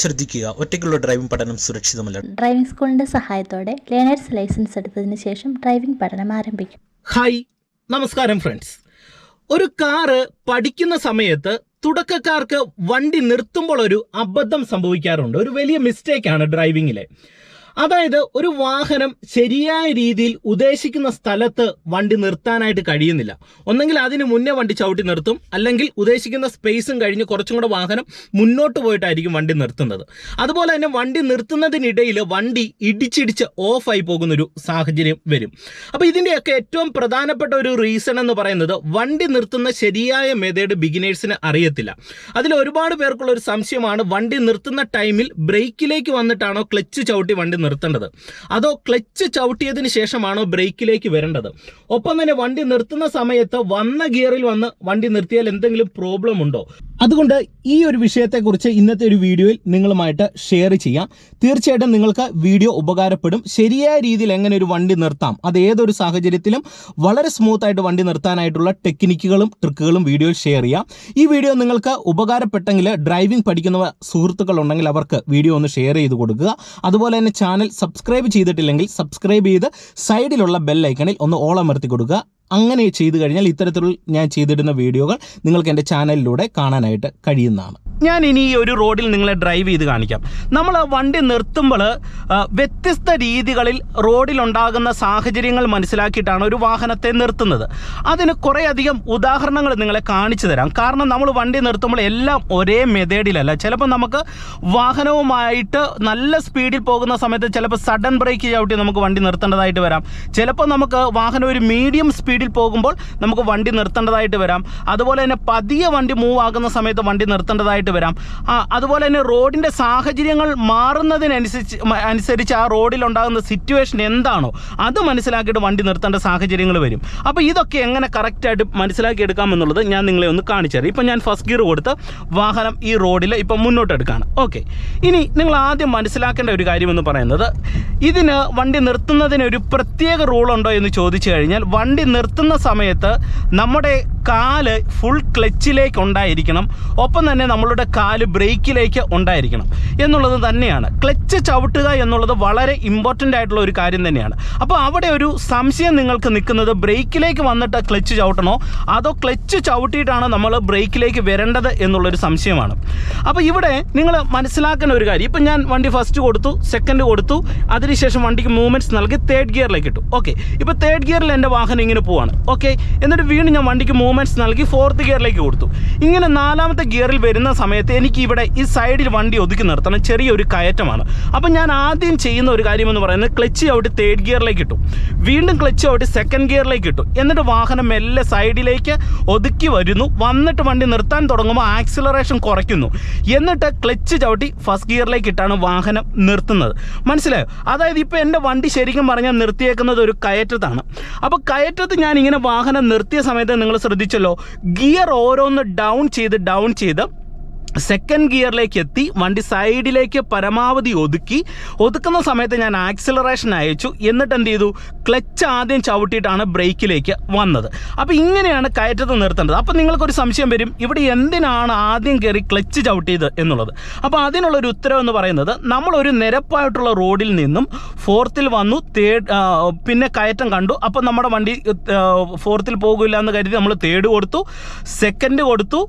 ശ്രദ്ധിക്കുക. ഒറ്റയ്ക്കുള്ള ഡ്രൈവിംഗ് പഠനം സുരക്ഷിതമല്ല. ഡ്രൈവിംഗ് സ്കൂളിന്റെ സഹായത്തോടെ ലേണേഴ്സ് ലൈസൻസ് എടുത്തതിന് ശേഷം ഡ്രൈവിംഗ് പഠനം ആരംഭിക്കും. ഹായ് നമസ്കാരം ഫ്രണ്ട്സ് ഒരു കാറ് പഠിക്കുന്ന സമയത്ത് തുടക്കക്കാർക്ക് വണ്ടി നിർത്തുമ്പോൾ ഒരു അബദ്ധം സംഭവിക്കാറുണ്ട്. ഒരു വലിയ മിസ്റ്റേക്കാണ് ഡ്രൈവിങ്ങിലെ അതായത് ഒരു വാഹനം ശരിയായ രീതിയിൽ ഉദ്ദേശിക്കുന്ന സ്ഥലത്ത് വണ്ടി നിർത്താനായിട്ട് കഴിയുന്നില്ല. ഒന്നെങ്കിൽ അതിന് മുന്നേ വണ്ടി ചവിട്ടി നിർത്തും അല്ലെങ്കിൽ ഉദ്ദേശിക്കുന്ന സ്പേസും കഴിഞ്ഞ് കുറച്ചും കൂടെ വാഹനം മുന്നോട്ട് പോയിട്ടായിരിക്കും വണ്ടി നിർത്തുന്നത്. അതുപോലെ തന്നെ വണ്ടി നിർത്തുന്നതിനിടയിൽ വണ്ടി ഇടിച്ചിടിച്ച് ഓഫായി പോകുന്നൊരു സാഹചര്യം വരും. അപ്പോൾ ഇതിന്റെയൊക്കെ ഏറ്റവും പ്രധാനപ്പെട്ട ഒരു റീസൺ എന്ന് പറയുന്നത് വണ്ടി നിർത്തുന്ന ശരിയായ മെത്തേഡ് ബിഗിനേഴ്സിന് അറിയത്തില്ല. അതിൽ ഒരുപാട് പേർക്കുള്ള ഒരു സംശയമാണ് വണ്ടി നിർത്തുന്ന ടൈമിൽ ബ്രേക്കിലേക്ക് വന്നിട്ടാണോ ക്ലച്ച് ചവിട്ടി വണ്ടി നിർത്തേണ്ടത്. അതോ ക്ലച്ച് ചവിട്ടിയതിന് ശേഷമാണോ ബ്രേക്കിലേക്ക് വരേണ്ടത്? ഒപ്പം തന്നെ വണ്ടി നിർത്തുന്ന സമയത്ത് വന്ന ഗിയറിൽ വന്ന് വണ്ടി നിർത്തിയാൽ എന്തെങ്കിലും പ്രോബ്ലം ഉണ്ടോ? അതുകൊണ്ട് ഈ ഒരു വിഷയത്തെക്കുറിച്ച് ഇന്നത്തെ ഒരു വീഡിയോയിൽ നിങ്ങളുമായിട്ട് ഷെയർ ചെയ്യാം. തീർച്ചയായിട്ടും നിങ്ങൾക്ക് വീഡിയോ ഉപകാരപ്പെടും. ശരിയായ രീതിയിൽ എങ്ങനെ ഒരു വണ്ടി നിർത്താം അത് ഏതൊരു സാഹചര്യത്തിലും വളരെ സ്മൂത്തായിട്ട് വണ്ടി നിർത്താനായിട്ടുള്ള ടെക്നിക്കുകളും ട്രിക്കുകളും വീഡിയോയിൽ ഷെയർ ചെയ്യാം. ഈ വീഡിയോ നിങ്ങൾക്ക് ഉപകാരപ്പെട്ടെങ്കിൽ ഡ്രൈവിംഗ് പഠിക്കുന്ന സുഹൃത്തുക്കൾ ഉണ്ടെങ്കിൽ അവർക്ക് വീഡിയോ ഒന്ന് ഷെയർ ചെയ്ത് കൊടുക്കുക. അതുപോലെ തന്നെ ചാനൽ സബ്സ്ക്രൈബ് ചെയ്തിട്ടില്ലെങ്കിൽ സബ്സ്ക്രൈബ് ചെയ്ത് സൈഡിലുള്ള ബെല്ലൈക്കണിൽ ഒന്ന് ഓളമർത്തി കൊടുക്കുക. അങ്ങനെ ചെയ്തു കഴിഞ്ഞാൽ ഇത്തരത്തിലുള്ള ഞാൻ ചെയ്തിടുന്ന വീഡിയോകൾ നിങ്ങൾക്ക് എന്റെ ചാനലിലൂടെ കാണാനായിട്ട് കഴിയുന്നതാണ്. ഞാൻ ഇനി ഈ ഒരു റോഡിൽ നിങ്ങളെ ഡ്രൈവ് ചെയ്ത് കാണിക്കാം. നമ്മൾ വണ്ടി നിർത്തുമ്പോൾ വ്യത്യസ്ത രീതികളിൽ റോഡിലുണ്ടാകുന്ന സാഹചര്യങ്ങൾ മനസ്സിലാക്കിയിട്ടാണ് ഒരു വാഹനത്തെ നിർത്തുന്നത്. അതിന് കുറേയധികം ഉദാഹരണങ്ങൾ നിങ്ങളെ കാണിച്ചു തരാം. കാരണം നമ്മൾ വണ്ടി നിർത്തുമ്പോൾ എല്ലാം ഒരേ മെതേഡിലല്ല. ചിലപ്പോൾ നമുക്ക് വാഹനവുമായിട്ട് നല്ല സ്പീഡിൽ പോകുന്ന സമയത്ത് ചിലപ്പോൾ സഡൻ ബ്രേക്ക് ചവിട്ടി നമുക്ക് വണ്ടി നിർത്തേണ്ടതായിട്ട് വരാം. ചിലപ്പോൾ നമുക്ക് വാഹനം ഒരു മീഡിയം സ്പീഡിൽ പോകുമ്പോൾ നമുക്ക് വണ്ടി നിർത്തേണ്ടതായിട്ട് വരാം. അതുപോലെ തന്നെ പതിയെ വണ്ടി മൂവ് ആകുന്ന സമയത്ത് വണ്ടി നിർത്തേണ്ടതായിട്ട് വരാം. അതുപോലെ തന്നെ റോഡിന്റെ സാഹചര്യങ്ങൾ മാറുന്നതിനനുസരിച്ച് അനുസരിച്ച് ആ റോഡിലുണ്ടാകുന്ന സിറ്റുവേഷൻ എന്താണോ അത് മനസ്സിലാക്കിയിട്ട് വണ്ടി നിർത്തേണ്ട സാഹചര്യങ്ങൾ വരും. അപ്പോൾ ഇതൊക്കെ എങ്ങനെ കറക്റ്റായിട്ട് മനസ്സിലാക്കി എടുക്കാമെന്നുള്ളത് ഞാൻ നിങ്ങളെ ഒന്ന് കാണിച്ചു തരാം. ഇപ്പം ഞാൻ ഫസ്റ്റ് ഗിയർ കൊടുത്ത് വാഹനം ഈ റോഡിൽ ഇപ്പം മുന്നോട്ട് എടുക്കുകയാണ് ഓക്കെ ഇനി നിങ്ങൾ ആദ്യം മനസ്സിലാക്കേണ്ട ഒരു കാര്യമെന്ന് പറയുന്നത് ഇതിന് വണ്ടി നിർത്തുന്നതിന് ഒരു പ്രത്യേക റൂളുണ്ടോ എന്ന് ചോദിച്ചു കഴിഞ്ഞാൽ വണ്ടി നിർത്തുന്ന സമയത്ത് നമ്മുടെ കാൽ ഫുൾ ക്ലച്ചിലേക്ക് ഉണ്ടായിരിക്കണം. ഒപ്പം തന്നെ നമ്മളുടെ കാൽ ബ്രേക്കിലേക്ക് ഉണ്ടായിരിക്കണം. എന്നുള്ളത് തന്നെയാണ്. ക്ലച്ച് ചവിട്ടുക എന്നുള്ളത് വളരെ ഇമ്പോർട്ടന്റ് ആയിട്ടുള്ള ഒരു കാര്യം തന്നെയാണ്. അപ്പോൾ അവിടെ ഒരു സംശയം നിങ്ങൾക്ക് നിൽക്കുന്നത് ബ്രേക്കിലേക്ക് വന്നിട്ട് ക്ലച്ച് ചവിട്ടണോ? അതോ ക്ലച്ച് ചവിട്ടിയിട്ടാണ് നമ്മൾ ബ്രേക്കിലേക്ക് വരേണ്ടത് എന്നുള്ളൊരു സംശയമാണ്. അപ്പോൾ ഇവിടെ നിങ്ങൾ മനസ്സിലാക്കേണ്ട ഒരു കാര്യം. ഇപ്പം ഞാൻ വണ്ടി ഫസ്റ്റ് കൊടുത്തു സെക്കൻഡ് കൊടുത്തു. അതിനുശേഷം വണ്ടിക്ക് മൂവ്മെന്റ്സ് നൽകി തേർഡ് ഗിയറിലേക്ക് ഇട്ടു. ഓക്കെ ഇപ്പോൾ തേർഡ് ഗിയറിൽ എന്റെ വാഹനം ഇങ്ങനെ പോവാണ്. ഓക്കെ എന്നിട്ട് വീണ്ടും ഞാൻ വണ്ടിക്ക് മൂവ്മെന്റ്സ് നൽകി ഫോർത്ത് ഗിയറിലേക്ക് കൊടുത്തു. ഇങ്ങനെ നാലാമത്തെ ഗിയറിൽ വരുന്ന സമയത്ത് എനിക്ക് ഇവിടെ ഈ സൈഡിൽ വണ്ടി ഒതുക്കി നിർത്തണം. ചെറിയൊരു കയറ്റമാണ്. അപ്പം ഞാൻ ആദ്യം ചെയ്യുന്ന ഒരു കാര്യമെന്ന് പറയുന്നത് ക്ലച്ച് ഔട്ട് തേർഡ് ഗിയറിലേക്ക് ഇട്ടു. വീണ്ടും ക്ലച്ച് ഔട്ട് സെക്കൻഡ് ഗിയറിലേക്ക് ഇട്ടു. എന്നിട്ട് വാഹനം മെല്ലെ സൈഡിലേക്ക് ഒതുക്കി വരുന്നു. വന്നിട്ട് വണ്ടി നിർത്താൻ തുടങ്ങുമ്പോൾ ആക്സിലറേഷൻ കുറയ്ക്കുന്നു. എന്നിട്ട് ക്ലച്ച് ചവിട്ടി ഫസ്റ്റ് ഗിയറിലേക്ക് ഇട്ടാണ് വാഹനം നിർത്തുന്നത്. മനസ്സിലായോ? അതായത് ഇപ്പോൾ എന്റെ വണ്ടി ശരിക്കും പറഞ്ഞാൽ നിർത്തിയേക്കുന്നത് ഒരു കയറ്റത്താണ്. അപ്പോൾ കയറ്റത്ത് ഞാൻ ഇങ്ങനെ വാഹനം നിർത്തിയ സമയത്ത് നിങ്ങൾ ശ്രദ്ധിച്ചല്ലോ. ഗിയർ ഓരോന്ന് ഡൗൺ ചെയ്ത് ഡൗൺ ചെയ്ത് സെക്കൻഡ് ഗിയറിലേക്ക് എത്തി വണ്ടി സൈഡിലേക്ക് പരമാവധി ഒതുക്കി. ഒതുക്കുന്ന സമയത്ത് ഞാൻ ആക്സിലറേഷൻ അയച്ചു. എന്നിട്ട് എന്ത് ചെയ്തു ക്ലച്ച് ആദ്യം ചവിട്ടിയിട്ടാണ് ബ്രേക്കിലേക്ക് വന്നത്. അപ്പോൾ ഇങ്ങനെയാണ് കയറ്റത്ത് നിർത്തേണ്ടത്. അപ്പോൾ നിങ്ങൾക്കൊരു സംശയം വരും. ഇവിടെ എന്തിനാണ് ആദ്യം കയറി ക്ലച്ച് ചവിട്ടിയത് എന്നുള്ളത്? അപ്പോൾ അതിനുള്ളൊരു ഉത്തരം എന്ന് പറയുന്നത് നമ്മളൊരു നിരപ്പായിട്ടുള്ള റോഡിൽ നിന്നും ഫോർത്തിൽ വന്നു തേർഡ് പിന്നെ കയറ്റം കണ്ടു. അപ്പോൾ നമ്മുടെ വണ്ടി ഫോർത്തിൽ പോകില്ല എന്ന് കരുതി നമ്മൾ തേർഡ് കൊടുത്തു സെക്കൻഡ് കൊടുത്തു.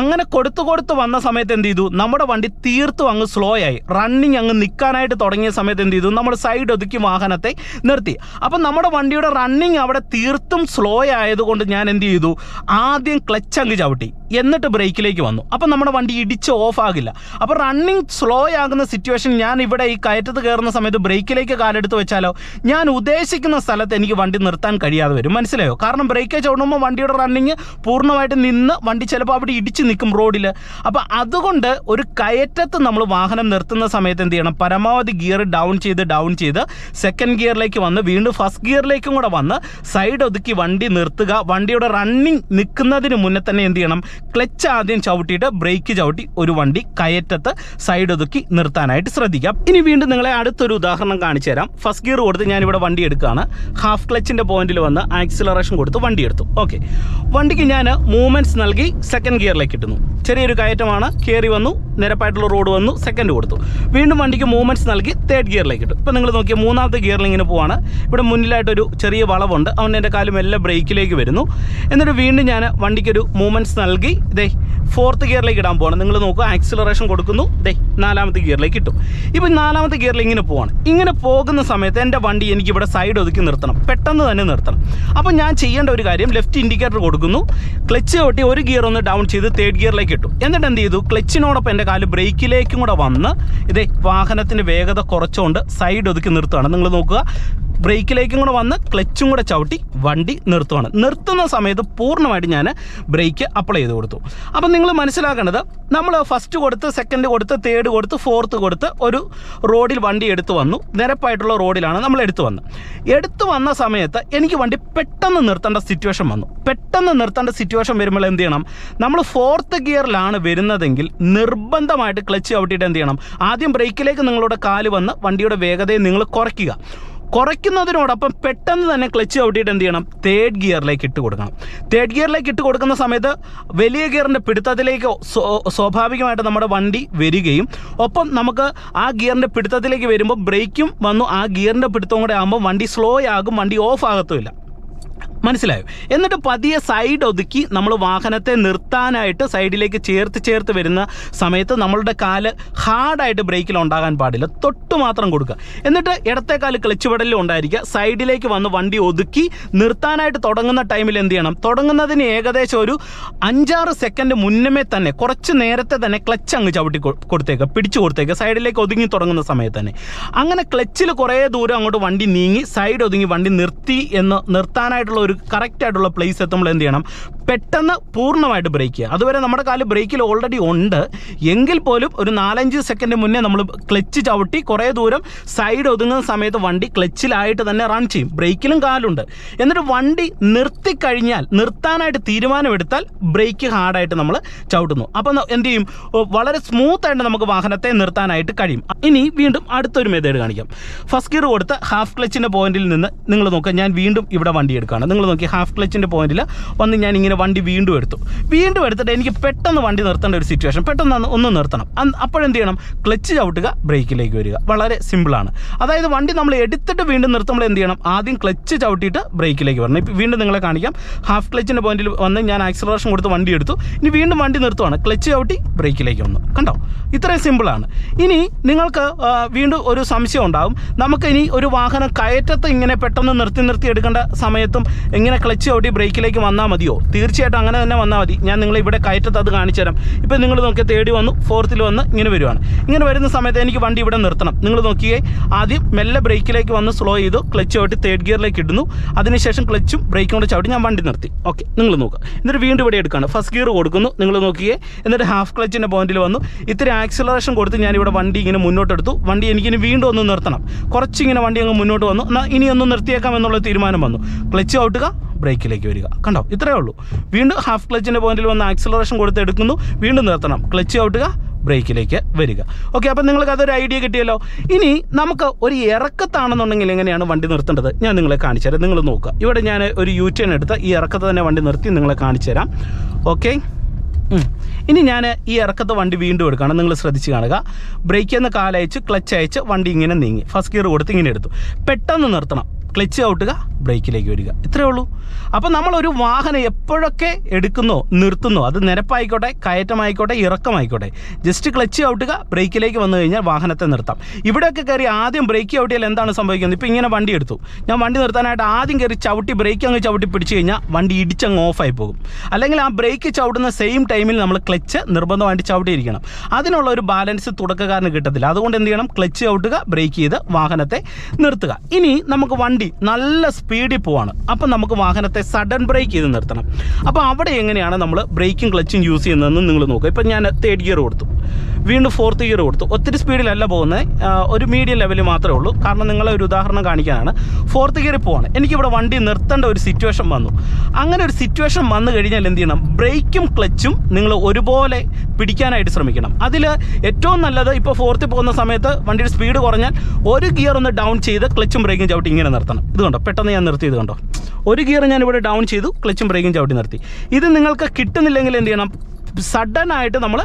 അങ്ങനെ കൊടുത്തു കൊടുത്ത് വന്ന സമയത്ത് എന്ത് ചെയ്തു? നമ്മുടെ വണ്ടി തീർത്തും അങ്ങ് സ്ലോ ആയി. റണ്ണിങ് അങ്ങ് നിൽക്കാനായിട്ട് തുടങ്ങിയ സമയത്ത് എന്ത് ചെയ്തു? നമ്മൾ സൈഡ് ഒതുക്കി വാഹനത്തെ നിർത്തി. അപ്പം നമ്മുടെ വണ്ടിയുടെ റണ്ണിങ് അവിടെ തീർത്തും സ്ലോ ആയതുകൊണ്ട് ഞാൻ എന്ത് ചെയ്തു? ആദ്യം ക്ലച്ച് അങ്ങ് ചവിട്ടി. എന്നിട്ട് ബ്രേക്കിലേക്ക് വന്നു. അപ്പം നമ്മുടെ വണ്ടി ഇടിച്ച് ഓഫ് ആകില്ല. അപ്പോൾ റണ്ണിങ് സ്ലോ ആകുന്ന സിറ്റുവേഷൻ ഞാൻ ഇവിടെ ഈ കയറ്റത്ത് കയറുന്ന സമയത്ത് ബ്രേക്കിലേക്ക് കാലെടുത്ത് വെച്ചാലോ ഞാൻ ഉദ്ദേശിക്കുന്ന സ്ഥലത്ത് എനിക്ക് വണ്ടി നിർത്താൻ കഴിയാതെ വരും. മനസ്സിലായോ? കാരണം ബ്രേക്ക് ചവിടുമ്പോൾ വണ്ടിയുടെ റണ്ണിങ് പൂർണമായിട്ട് നിന്ന് വണ്ടി ചിലപ്പോൾ അവിടെ ഇടിച്ച് നിൽക്കും റോഡിൽ അപ്പോൾ അതുകൊണ്ട് ഒരു കയറ്റത്ത് നമ്മൾ വാഹനം നിർത്തുന്ന സമയത്ത് എന്ത് ചെയ്യണം? പരമാവധി ഗിയർ ഡൗൺ ചെയ്ത് ഡൗൺ ചെയ്ത് സെക്കൻഡ് ഗിയറിലേക്ക് വന്ന് വീണ്ടും ഫസ്റ്റ് ഗിയറിലേക്കും കൂടെ വന്ന് സൈഡ് ഒതുക്കി വണ്ടി നിർത്തുക. വണ്ടിയുടെ റണ്ണിങ് നിൽക്കുന്നതിന് മുന്നേ തന്നെ എന്ത് ചെയ്യണം? ക്ലച്ച് ആദ്യം ചവിട്ടിയിട്ട് ബ്രേക്ക് ചവിട്ടി ഒരു വണ്ടി കയറ്റത്ത് സൈഡ് ഒതുക്കി നിർത്താനായിട്ട് ശ്രദ്ധിക്കാം. ഇനി വീണ്ടും നിങ്ങളെ അടുത്തൊരു ഉദാഹരണം കാണിച്ചു തരാം. ഫസ്റ്റ് ഗിയർ കൊടുത്ത് ഞാനിവിടെ വണ്ടി എടുക്കുകയാണ്. ഹാഫ് ക്ലച്ചിന്റെ പോയിന്റിൽ വന്ന് ആക്സിലറേഷൻ കൊടുത്ത് വണ്ടി എടുത്തു. ഓക്കെ വണ്ടിക്ക് ഞാൻ മൂവ്മെന്റ്സ് നൽകി സെക്കൻഡ് ഗിയറിലേക്ക് ഇട്ടുന്നു ചെറിയൊരു കയറ്റമാണ്. കയറി വന്നു. നിരപ്പായിട്ടുള്ള റോഡ് വന്നു. സെക്കൻഡ് കൊടുത്തു. വീണ്ടും വണ്ടിക്ക് മൂവ്മെന്റ്സ് നൽകി തേർഡ് ഗിയറിലേക്ക് ഇട്ടു. ഇപ്പം നിങ്ങൾ നോക്കിയാൽ മൂന്നാമത്തെ ഗിയറിൽ ഇങ്ങനെ പോവാണ്. ഇവിടെ മുന്നിലായിട്ടൊരു ചെറിയ വളവുണ്ട്. അവൻ എന്റെ കാലും എല്ലാം ബ്രേക്കിലേക്ക് വരുന്നു. എന്നിട്ട് വീണ്ടും ഞാൻ വണ്ടിക്കൊരു മൂവ്മെന്റ്സ് നൽകി ദേ ഫോർത്ത് ഗിയറിലേക്ക് ഇടാൻ പോവാണ്. നിങ്ങൾ നോക്കുക ആക്സിലറേഷൻ കൊടുക്കുന്നു. ദേ നാലാമത്തെ ഗിയറിലേക്ക് ഇട്ടു. ഇപ്പം നാലാമത്തെ ഗിയറിൽ ഇങ്ങനെ പോവാണ്. ഇങ്ങനെ പോകുന്ന സമയത്ത് എന്റെ വണ്ടി എനിക്ക് ഇവിടെ സൈഡ് ഒതുക്കി നിർത്തണം. പെട്ടെന്ന് തന്നെ നിർത്തണം. അപ്പം ഞാൻ ചെയ്യേണ്ട ഒരു കാര്യം ലെഫ്റ്റ് ഇൻഡിക്കേറ്റർ കൊടുക്കുന്നു. ക്ലച്ച് കൊട്ടി ഒരു ഗിയർ ഒന്ന് ഡൗൺ ചെയ്ത് തേർഡ് ഗിയറിലേക്ക് ഇട്ടു. എന്നിട്ട് എന്ത് ചെയ്തു? ക്ലച്ചിനോടൊപ്പം എന്റെ കാൽ ബ്രേക്കിലേക്കും കൂടെ വന്ന് ഇതേ വാഹനത്തിന്റെ വേഗത കുറച്ചുകൊണ്ട് സൈഡ് ഒതുക്കി നിർത്തുകയാണ്. നിങ്ങൾ നോക്കുക ബ്രേക്കിലേക്കും കൂടെ വന്ന് ക്ലച്ചും കൂടെ ചവിട്ടി വണ്ടി നിർത്തുവാണ്. നിർത്തുന്ന സമയത്ത് പൂർണമായിട്ട് ഞാൻ ബ്രേക്ക് അപ്ലൈ ചെയ്ത് കൊടുത്തു. അപ്പം നിങ്ങൾ മനസ്സിലാക്കേണ്ടത് നമ്മൾ ഫസ്റ്റ് കൊടുത്ത് സെക്കൻഡ് കൊടുത്ത് തേർഡ് കൊടുത്ത് ഫോർത്ത് കൊടുത്ത് ഒരു റോഡിൽ വണ്ടി എടുത്തു വന്നു. നിരപ്പായിട്ടുള്ള റോഡിലാണ് നമ്മൾ എടുത്തു വന്നത്. എടുത്തു വന്ന സമയത്ത് എനിക്ക് വണ്ടി പെട്ടെന്ന് നിർത്തേണ്ട സിറ്റുവേഷൻ വന്നു. പെട്ടെന്ന് നിർത്തേണ്ട സിറ്റുവേഷൻ വരുമ്പോൾ എന്ത് ചെയ്യണം? നമ്മൾ ഫോർത്ത് ഗിയറിലാണ് വരുന്നതെങ്കിൽ നിർബന്ധമായിട്ട് ക്ലച്ച് ചവിട്ടിയിട്ട് എന്ത് ചെയ്യണം? ആദ്യം ബ്രേക്കിലേക്ക് നിങ്ങളുടെ കാൽ വന്ന് വണ്ടിയുടെ വേഗതയെ നിങ്ങൾ കുറയ്ക്കുക. കുറയ്ക്കുന്നതിനോടൊപ്പം പെട്ടെന്ന് തന്നെ ക്ലച്ച് ചവിട്ടിയിട്ട് എന്ത് ചെയ്യണം? തേർഡ് ഗിയറിലേക്ക് ഇട്ട് കൊടുക്കണം. തേർഡ് ഗിയറിലേക്ക് ഇട്ട് കൊടുക്കുന്ന സമയത്ത് വലിയ ഗിയറിന്റെ പിടുത്തത്തിലേക്ക് സ്വ- സ്വാഭാവികമായിട്ട് നമ്മുടെ വണ്ടി വരികയും ഒപ്പം നമുക്ക് ആ ഗിയറിന്റെ പിടുത്തത്തിലേക്ക് വരുമ്പോൾ ബ്രേക്കും വന്നു. ആ ഗിയറിന്റെ പിടുത്തം കൂടെ ആകുമ്പോൾ വണ്ടി സ്ലോ ആകും വണ്ടി ഓഫ് ആകത്തുമില്ല. മനസ്സിലായോ? എന്നിട്ട് പതിയെ സൈഡ് ഒതുക്കി നമ്മൾ വാഹനത്തെ നിർത്താനായിട്ട് സൈഡിലേക്ക് ചേർത്ത് ചേർത്ത് വരുന്ന സമയത്ത് നമ്മളുടെ കാൽ ഹാർഡായിട്ട് ബ്രേക്കിൽ ഉണ്ടാകാൻ പാടില്ല. തൊട്ട് മാത്രം കൊടുക്കുക. എന്നിട്ട് ഇടത്തെ കാൽ ക്ലച്ച് പെടലിലും ഉണ്ടായിരിക്കുക. സൈഡിലേക്ക് വന്ന് വണ്ടി ഒതുക്കി നിർത്താനായിട്ട് തുടങ്ങുന്ന ടൈമിൽ എന്ത് ചെയ്യണം? തുടങ്ങുന്നതിന് ഏകദേശം ഒരു അഞ്ചാറ് സെക്കൻഡ് മുന്നമേ തന്നെ കുറച്ച് നേരത്തെ തന്നെ ക്ലച്ച് അങ്ങ് ചവിട്ടി കൊടുത്തേക്കുക. പിടിച്ചു കൊടുത്തേക്കുക. സൈഡിലേക്ക് ഒതുങ്ങി തുടങ്ങുന്ന സമയത്ത് തന്നെ. അങ്ങനെ ക്ലച്ചിൽ കുറേ ദൂരം അങ്ങോട്ട് വണ്ടി നീങ്ങി സൈഡ് ഒതുങ്ങി വണ്ടി നിർത്തി എന്ന് നിർത്താനായിട്ടുള്ള ഒരു കറക്റ്റ് ആയിട്ടുള്ള പ്ലേസ് എത്തുമ്പോൾ എന്ത് ചെയ്യണം? പെട്ടെന്ന് പൂർണമായിട്ട് ബ്രേക്ക് ചെയ്യുക. അതുവരെ നമ്മുടെ കാൽ ബ്രേക്കിൽ ഓൾറെഡി ഉണ്ട്. എങ്കിൽ പോലും ഒരു നാലഞ്ച് സെക്കൻഡ് മുന്നേ നമ്മൾ ക്ലച്ച് ചവിട്ടി കുറേ ദൂരം സൈഡ് ഒതുങ്ങുന്ന സമയത്ത് വണ്ടി ക്ലച്ചിലായിട്ട് തന്നെ റൺ ചെയ്യും. ബ്രേക്കിലും കാലുണ്ട്. എന്നിട്ട് വണ്ടി നിർത്തിക്കഴിഞ്ഞാൽ നിർത്താനായിട്ട് തീരുമാനമെടുത്താൽ ബ്രേക്ക് ഹാർഡായിട്ട് നമ്മൾ ചവിട്ടുന്നു. അപ്പം ന- എന്ത് ചെയ്യും? വളരെ സ്മൂത്തായിട്ട് നമുക്ക് വാഹനത്തെ നിർത്താനായിട്ട് കഴിയും. ഇനി വീണ്ടും അടുത്തൊരു മെത്തേഡ് കാണിക്കാം. ഫസ്റ്റ് ഗിയർ കൊടുത്ത് ഹാഫ് ക്ലച്ചിന്റെ പോയിന്റിൽ നിന്ന് നിങ്ങൾ നോക്കുക. ഞാൻ വീണ്ടും ഇവിടെ വണ്ടി എടുക്കുകയാണ്. നിങ്ങൾ നോക്കി ഹാഫ് ക്ലച്ചിന്റെ പോയിന്റിൽ വന്ന് ഞാൻ ഇങ്ങനെ വണ്ടി വീണ്ടും എടുത്തു. വീണ്ടും എടുത്തിട്ട് എനിക്ക് പെട്ടെന്ന് വണ്ടി നിർത്തേണ്ട ഒരു സിറ്റുവേഷൻ പെട്ടെന്ന് ഒന്ന് നിർത്തണം. അപ്പോഴെന്ത് ചെയ്യണം? ക്ലച്ച് ചവിട്ടുക ബ്രേക്കിലേക്ക് വരിക. വളരെ സിമ്പിളാണ് അതായത് വണ്ടി നമ്മൾ എടുത്തിട്ട് വീണ്ടും നിർത്തുമ്പോൾ എന്ത് ചെയ്യണം? ആദ്യം ക്ലച്ച് ചവിട്ടിയിട്ട് ബ്രേക്കിലേക്ക് വരണം. ഇപ്പം വീണ്ടും നിങ്ങളെ കാണിക്കാം. ഹാഫ് ക്ലച്ചിന്റെ പോയിന്റിൽ വന്ന് ഞാൻ ആക്സിലറേഷൻ കൊടുത്ത് വണ്ടി എടുത്തു. ഇനി വീണ്ടും വണ്ടി നിർത്തുവാണ്. ക്ലച്ച് ചവിട്ടി ബ്രേക്കിലേക്ക് വന്നു. കണ്ടോ? ഇത്രയും സിമ്പിളാണ് ഇനി നിങ്ങൾക്ക് വീണ്ടും ഒരു സംശയം ഉണ്ടാകും നമുക്ക് ഇനി ഒരു വാഹനം കയറ്റത്ത് ഇങ്ങനെ പെട്ടെന്ന് നിർത്തി നിർത്തി എടുക്കേണ്ട സമയത്തും ഇങ്ങനെ ക്ലച്ച് ചവിട്ടി ബ്രേക്കിലേക്ക് വന്നാൽ മതിയോ? തീർച്ചയായിട്ടും അങ്ങനെ തന്നെ വന്നാൽ മതി. ഞാൻ നിങ്ങളെ ഇവിടെ കയറ്റത്ത് അത് കാണിച്ചു തരാം ഇപ്പം നിങ്ങൾ നോക്കിയാൽ തേടി വന്നു ഫോർത്തിൽ വന്ന് ഇങ്ങനെ വരുവാണ്. ഇങ്ങനെ വരുന്ന സമയത്ത് എനിക്ക് വണ്ടി ഇവിടെ നിർത്തണം. നിങ്ങൾ നോക്കിയേ ആദ്യം മെല്ലെ ബ്രേക്കിലേക്ക് വന്ന് സ്ലോ ചെയ്തു ക്ലച്ച് ചവിട്ടി തേർഡ് ഗിയറിലേക്ക് ഇടുന്നു. അതിനുശേഷം ക്ലച്ചും ബ്രേക്കും കൂടെ ചവിട്ടി ഞാൻ വണ്ടി നിർത്തി. ഓക്കെ നിങ്ങൾ നോക്കുക. എന്നിട്ട് വീണ്ടും ഇവിടെ എടുക്കുകയാണ്. ഫസ്റ്റ് ഗിയർ കൊടുക്കുന്നു. നിങ്ങൾ നോക്കിയേ എന്നിട്ട് ഹാഫ് ക്ലച്ചിന്റെ പോയിന്റിൽ വന്നു. ഇത്തിരി ആക്സിലറേഷൻ കൊടുത്ത് ഞാനിവിടെ വണ്ടി ഇങ്ങനെ മുന്നോട്ടെടുത്തു. വണ്ടി എനിക്കിനി വീണ്ടും ഒന്ന് നിർത്തണം. കുറച്ചിങ്ങനെ വണ്ടി അങ്ങ് മുന്നോട്ട് വന്നു. എന്നാൽ ഇനി ഒന്ന് നിർത്തിയേക്കാം എന്നുള്ള തീരുമാനം വന്നു. ക്ലച്ച് ഔട്ടുക ബ്രേക്കിലേക്ക് വരിക. കണ്ടോ? ഇത്രയേ ഉള്ളൂ. വീണ്ടും ഹാഫ് ക്ലച്ചിന്റെ പോയിന്റിൽ വന്ന് ആക്സിലറേഷൻ കൊടുത്ത് എടുക്കുന്നു വീണ്ടും നിർത്തണം. ക്ലച്ച് ഔട്ടുക ബ്രേക്കിലേക്ക് വരിക. ഓക്കെ അപ്പം നിങ്ങൾക്ക് അതൊരു ഐഡിയ കിട്ടിയല്ലോ. ഇനി നമുക്ക് ഒരു ഇറക്കത്താണെന്നുണ്ടെങ്കിൽ എങ്ങനെയാണ് വണ്ടി നിർത്തേണ്ടത്? ഞാൻ നിങ്ങളെ കാണിച്ചു തരാം. നിങ്ങൾ നോക്കുക. ഇവിടെ ഞാൻ ഒരു യു ടേൺ എടുത്ത് ഈ ഇറക്കത്ത് തന്നെ വണ്ടി നിർത്തി നിങ്ങളെ കാണിച്ചു തരാം. ഓക്കെ ഇനി ഞാൻ ഈ ഇറക്കത്തെ വണ്ടി വീണ്ടും എടുക്കുകയാണ്. നിങ്ങൾ ശ്രദ്ധിച്ച് കാണുക. ബ്രേക്കിൽ നിന്ന് കാലയച്ച് ക്ലച്ച് അയച്ച് വണ്ടി ഇങ്ങനെ നീങ്ങി. ഫസ്റ്റ് ഗിയർ കൊടുത്ത് ഇങ്ങനെ എടുത്തു. പെട്ടെന്ന് നിർത്തണം. ക്ലച്ച് ഔട്ടുക ബ്രേക്കിലേക്ക് വരിക. ഇത്രയേ ഉള്ളൂ. അപ്പോൾ നമ്മളൊരു വാഹനം എപ്പോഴൊക്കെ എടുക്കുന്നോ നിർത്തുന്നോ അത് നിരപ്പായിക്കോട്ടെ കയറ്റമായിക്കോട്ടെ ഇറക്കമായിക്കോട്ടെ ജസ്റ്റ് ക്ലച്ച് ഔട്ടുക ബ്രേക്കിലേക്ക് വന്നു കഴിഞ്ഞാൽ വാഹനത്തെ നിർത്താം. ഇവിടെയൊക്കെ കയറി ആദ്യം ബ്രേക്ക് ഔട്ടിയാൽ എന്താണ് സംഭവിക്കുന്നത്? ഇപ്പോൾ ഇങ്ങനെ വണ്ടി എടുത്തു. ഞാൻ വണ്ടി നിർത്താനായിട്ട് ആദ്യം കയറി ചവിട്ടി ബ്രേക്ക് അങ്ങ് ചവിട്ടി പിടിച്ചു കഴിഞ്ഞാൽ വണ്ടി ഇടിച്ചങ്ങ് ഓഫായി പോകും. അല്ലെങ്കിൽ ആ ബ്രേക്ക് ചവിട്ടുന്ന സെയിം ടൈമിൽ നമ്മൾ ക്ലച്ച് നിർബന്ധമായിട്ട് ചവിട്ടിയിരിക്കണം. അതിനുള്ള ഒരു ബാലൻസ് തുടക്കക്കാരന് കിട്ടത്തില്ല. അതുകൊണ്ട് എന്ത് ചെയ്യണം? ക്ലച്ച് ചവിട്ടുക ബ്രേക്ക് ചെയ്ത് വാഹനത്തെ നിർത്തുക. ഇനി നമുക്ക് വണ്ടി നല്ല സ്പീഡിൽ പോവാണ്. അപ്പം നമുക്ക് വാഹനത്തെ സഡൻ ബ്രേക്ക് ചെയ്ത് നിർത്തണം. അപ്പോൾ അവിടെ എങ്ങനെയാണ് നമ്മൾ ബ്രേക്കും ക്ലച്ചും യൂസ് ചെയ്യുന്നതെന്ന് നിങ്ങൾ നോക്കുക. ഇപ്പം ഞാൻ തേർഡ് ഗിയർ കൊടുത്തു. വീണ്ടും ഫോർത്ത് ഗിയർ കൊടുത്തു. ഒത്തിരി സ്പീഡിലല്ല പോകുന്നത് ഒരു മീഡിയം ലെവലിൽ മാത്രമേ ഉള്ളൂ. കാരണം നിങ്ങളെ ഒരു ഉദാഹരണം കാണിക്കാനാണ്. ഫോർത്ത് ഗിയറിൽ പോവാണ്. എനിക്കിവിടെ വണ്ടി നിർത്തേണ്ട ഒരു സിറ്റുവേഷൻ വന്നു. അങ്ങനെ ഒരു സിറ്റുവേഷൻ വന്നു കഴിഞ്ഞാൽ എന്ത് ചെയ്യണം? ബ്രേക്കും ക്ലച്ചും നിങ്ങൾ ഒരുപോലെ പിടിക്കാനായിട്ട് ശ്രമിക്കണം. അതിൽ ഏറ്റവും നല്ലത് ഇപ്പോൾ ഫോർത്തിൽ പോകുന്ന സമയത്ത് വണ്ടിയുടെ സ്പീഡ് കുറഞ്ഞാൽ ഒരു ഗിയർ ഒന്ന് ഡൗൺ ചെയ്ത് ക്ലച്ചും ബ്രേക്കും ചവിട്ടി ഇങ്ങനെ നിർത്തണം. ഇത് കണ്ടോ? പെട്ടെന്ന് ഞാൻ നിർത്തിയത് കണ്ടോ? ഒരു ഗിയർ ഞാൻ ഇവിടെ ഡൗൺ ചെയ്തു ക്ലച്ചും ബ്രേക്കും ചവിട്ടി നിർത്തി. ഇത് നിങ്ങൾക്ക് കിട്ടുന്നില്ലെങ്കിൽ എന്ത് ചെയ്യണം? സഡൻ ആയിട്ട് നമ്മൾ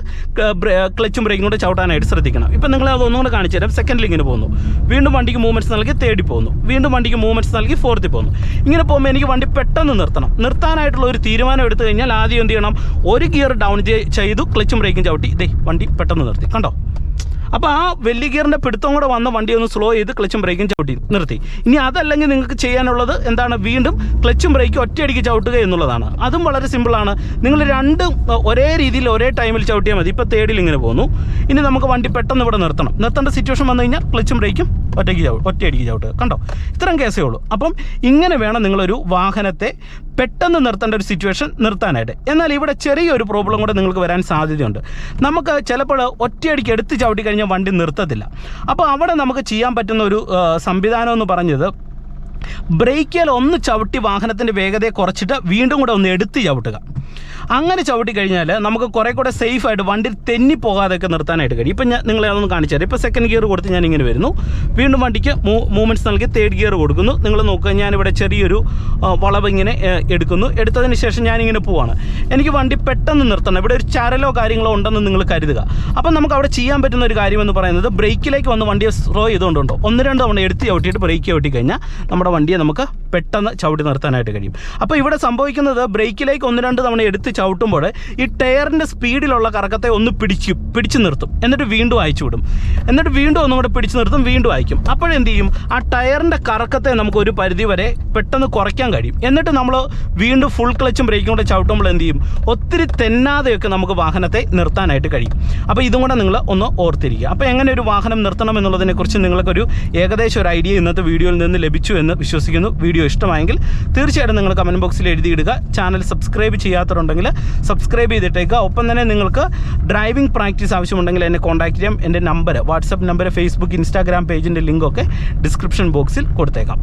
ക്ലച്ചും ബ്രേക്കും കൂടെ ചവിട്ടാനായിട്ട് ശ്രദ്ധിക്കണം. ഇപ്പം നിങ്ങൾ അതൊന്നും കൂടെ കാണിച്ചു തരാം. സെക്കൻഡിൽ ഇങ്ങനെ പോകുന്നു. വീണ്ടും വണ്ടിക്ക് മൂവ്മെന്റ്സ് നൽകി തേടി പോകുന്നു. വീണ്ടും വണ്ടിക്ക് മൂവ്മെന്റ്സ് നൽകി ഫോർത്തിൽ പോകുന്നു. ഇങ്ങനെ പോകുമ്പോൾ എനിക്ക് വണ്ടി പെട്ടെന്ന് നിർത്തണം. നിർത്താനായിട്ടുള്ള ഒരു തീരുമാനം എടുത്തു കഴിഞ്ഞാൽ ആദ്യം എന്ത് ചെയ്യണം? ഒരു ഗിയർ ഡൗൺ ചെയ്തു ക്ലച്ചും ബ്രേക്കും ചവിട്ടി. ഇതേ വണ്ടി പെട്ടെന്ന് നിർത്തി. കണ്ടോ? അപ്പോൾ ആ വലിയ പിടുത്തം കൂടെ വന്ന വണ്ടി ഒന്ന് സ്ലോ ചെയ്ത് ക്ലച്ചും ബ്രേക്കും ചവിട്ടി. നിർത്തി. ഇനി അതല്ലെങ്കിൽ നിങ്ങൾക്ക് ചെയ്യാനുള്ളത് എന്താണ്? വീണ്ടും ക്ലച്ചും ബ്രേക്കും ഒറ്റയടിക്ക് ചവിട്ടുക എന്നുള്ളതാണ്. അതും വളരെ സിമ്പിളാണ് നിങ്ങൾ രണ്ടും ഒരേ രീതിയിൽ ഒരേ ടൈമിൽ ചവിട്ടിയാൽ മതി. ഇപ്പോൾ തേർഡിൽ ഇങ്ങനെ പോകുന്നു ഇനി നമുക്ക് വണ്ടി പെട്ടെന്ന് ഇവിടെ നിർത്തണം. നിർത്തേണ്ട സിറ്റുവേഷൻ വന്നു കഴിഞ്ഞാൽ ക്ലച്ചും ബ്രേക്കും ഒറ്റയ്ക്ക് ചവിട്ടും ഒറ്റയടിക്ക് ചവിട്ടുക. കണ്ടോ? ഇത്രയും കേസേ ഉള്ളൂ. അപ്പം ഇങ്ങനെ വേണം നിങ്ങളൊരു വാഹനത്തെ പെട്ടെന്ന് നിർത്തേണ്ട ഒരു സിറ്റുവേഷൻ നിർത്താനായിട്ട്. എന്നാൽ ഇവിടെ ചെറിയൊരു പ്രോബ്ലം കൂടെ നിങ്ങൾക്ക് വരാൻ സാധ്യതയുണ്ട്. നമുക്ക് ചിലപ്പോൾ ഒറ്റയടിക്ക് എടുത്ത് ചവിട്ടി കഴിഞ്ഞാൽ വണ്ടി നിർത്തത്തില്ല. അപ്പോൾ അവിടെ നമുക്ക് ചെയ്യാൻ പറ്റുന്ന ഒരു സംവിധാനം എന്ന് പറഞ്ഞത് ബ്രേക്കിൽ ഒന്ന് ചവിട്ടി വാഹനത്തിന്റെ വേഗതയെ കുറച്ചിട്ട് വീണ്ടും കൂടെ ഒന്ന് എടുത്ത് ചവിട്ടുക. അങ്ങനെ ചവിട്ടി കഴിഞ്ഞാൽ നമുക്ക് കുറേ കൂടെ സേഫായിട്ട് വണ്ടി തെന്നി പോകാതെയൊക്കെ നിർത്താനായിട്ട് കഴിയും. ഇപ്പം ഞാൻ നിങ്ങളെ അതൊന്ന് കാണിച്ചു തരാം. ഇപ്പോൾ സെക്കൻഡ് ഗിയർ കൊടുത്ത് ഞാൻ ഇങ്ങനെ വരുന്നു. വീണ്ടും വണ്ടിക്ക് മൂവ്മെന്റ്സ് നൽകി തേർഡ് ഗിയർ കൊടുക്കുന്നു. നിങ്ങൾ നോക്കുക ഞാനിവിടെ ചെറിയൊരു വളവ് ഇങ്ങനെ എടുക്കുന്നു. എടുത്തതിന് ശേഷം ഞാനിങ്ങനെ പോവാണ്. എനിക്ക് വണ്ടി പെട്ടെന്ന് നിർത്തണം. ഇവിടെ ഒരു ചരലോ കാര്യങ്ങളോ ഉണ്ടെന്ന് നിങ്ങൾ കരുതുക. അപ്പം നമുക്ക് അവിടെ ചെയ്യാൻ പറ്റുന്ന ഒരു കാര്യമെന്ന് പറയുന്നത് ബ്രേക്കിലേക്ക് വന്ന് വണ്ടിയെ സ്ലോ ചെയ്തുകൊണ്ടുണ്ടോ? ഒന്ന് രണ്ട് തവണ എടുത്ത് ചവിട്ടിയിട്ട് ബ്രേക്ക് ചവിട്ടി കഴിഞ്ഞാൽ നമ്മുടെ വണ്ടിയെ നമുക്ക് പെട്ടെന്ന് ചവിട്ടി നിർത്താനായിട്ട് കഴിയും. അപ്പോൾ ഇവിടെ സംഭവിക്കുന്നത് ബ്രേക്കിലേക്ക് ഒന്ന് രണ്ട് തവണ എടുത്ത് ചവിട്ടുമ്പോൾ ഈ ടയറിന്റെ സ്പീഡിലുള്ള കറക്കത്തെ ഒന്ന് പിടിച്ച് പിടിച്ചു നിർത്തും. എന്നിട്ട് വീണ്ടും അയച്ചു വിടും. എന്നിട്ട് വീണ്ടും ഒന്നും കൂടെ പിടിച്ചു നിർത്തും വീണ്ടും അയക്കും. അപ്പോഴെന്ത് ചെയ്യും ആ ടയറിന്റെ കറക്കത്തെ നമുക്ക് ഒരു പരിധി വരെ പെട്ടെന്ന് കുറയ്ക്കാൻ കഴിയും. എന്നിട്ട് നമ്മൾ വീണ്ടും ഫുൾ ക്ലച്ചും ബ്രേക്കും കൂടെ ചവിട്ടുമ്പോൾ എന്ത് ചെയ്യും ഒത്തിരി തെന്നാതെയൊക്കെ നമുക്ക് വാഹനത്തെ നിർത്താനായിട്ട് കഴിയും. അപ്പോൾ ഇതും കൂടെ നിങ്ങൾ ഒന്ന് ഓർത്തിരിക്കുക. അപ്പോൾ എങ്ങനെ ഒരു വാഹനം നിർത്തണം എന്നുള്ളതിനെക്കുറിച്ച് നിങ്ങൾക്കൊരു ഏകദേശം ഒരു ഐഡിയ ഇന്നത്തെ വീഡിയോയിൽ നിന്ന് ലഭിച്ചു എന്ന് വിശ്വസിക്കുന്നു. വീഡിയോ ഇഷ്ടമായെങ്കിൽ തീർച്ചയായിട്ടും നിങ്ങൾ കമന്റ് ബോക്സിൽ എഴുതിയിടുക. ചാനൽ സബ്സ്ക്രൈബ് ചെയ്യാത്തവരുണ്ടെങ്കിൽ സബ്സ്ക്രൈബ് ചെയ്തിട്ടേക്കുക. ഒപ്പം തന്നെ നിങ്ങൾക്ക് ഡ്രൈവിംഗ് പ്രാക്ടീസ് ആവശ്യമുണ്ടെങ്കിൽ എന്നെ കോൺടാക്ട് ചെയ്യാം. എന്റെ number WhatsApp number Facebook Instagram പേജിന്റെ ലിങ്കൊക്കെ ഡിസ്ക്രിപ്ഷൻ ബോക്സിൽ കൊടുത്തേക്കാം.